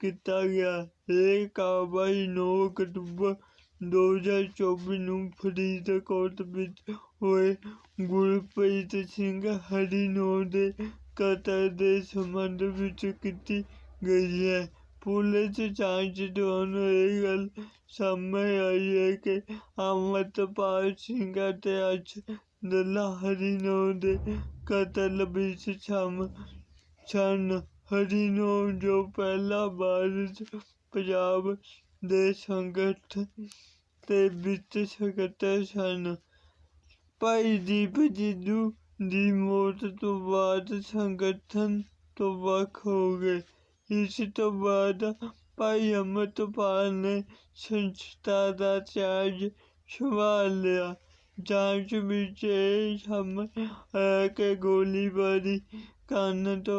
ਕੀਤਾ ਗਿਆ ਇਹ ਕਾਰਵਾਈ ਨੌਂ ਅਕਤੂਬਰ ਦੋ ਹਜ਼ਾਰ ਚੌਵੀ ਨੂੰ ਫਰੀਦਕੋਟ ਵਿੱਚ ਹੋਏ ਗੁਰਪ੍ਰੀਤ ਸਿੰਘ ਹਰੀਨੌਰ ਦੇ ਕਤਲ ਦੇ ਸਬੰਧ ਵਿੱਚ ਕੀਤੀ ਗਈ ਹੈ ਪੁਲਿਸ ਜਾਂਚ ਦੌਰਾਨ ਇਹ ਗੱਲ ਸਾਹਮਣੇ ਆਈ ਹੈ ਕਿ ਅਮਰਤਪਾਲ ਸਿੰਘ ਅਤੇ ਅਰਸ਼ਦ ਹਰੀਨੌਰ ਦੇ ਕਤਲ ਵਿੱਚ ਸ਼ਾਮ ਸਨ ہرین جو پہلا بار پجاب کے سنگھ کے وت سکتے سن پائی دیپ جدو کی موت تو بعد سنگھن تو وق ہو گئے اس بعد پائی امرت پال نے کا چارج سنبھال لیا جانچ یہ گولی باری کرن تو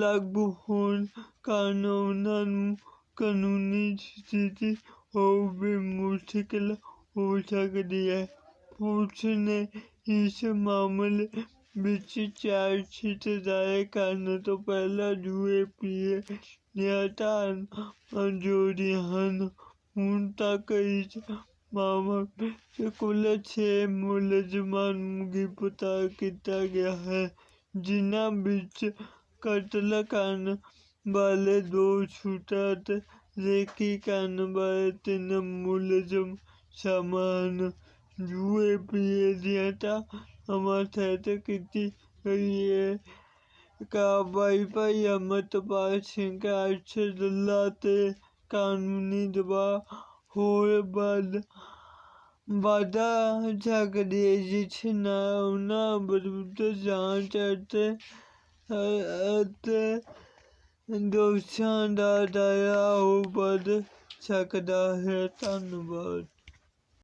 لاگو قانونی سو بھی مشکل ہو سکتی ہے پولیس نے اس معاملے چارج شیٹ دائر کرنے کو پہلے یو اے پیار من تک اس کو چھ ملزمانگتا گیا ہے جتلے دو بال تین سامان یو اے پی اے دماحت کی گئی ہے پالش دلہ قانونی دبا ہو ਵਾਧਾ ਸਕਦੀ ਜਿਛਨਾ ਜਿਸ ਨਾਲ ਉਹਨਾਂ ਵਿਰੁੱਧ ਜਾਂਚ ਅਤੇ ਅਤੇ ਦੋਸ਼ਾਂ ਦਾ ਦਾਇਰਾ ਹੋਰ ਵੱਧ ਹੈ ਧੰਨਵਾਦ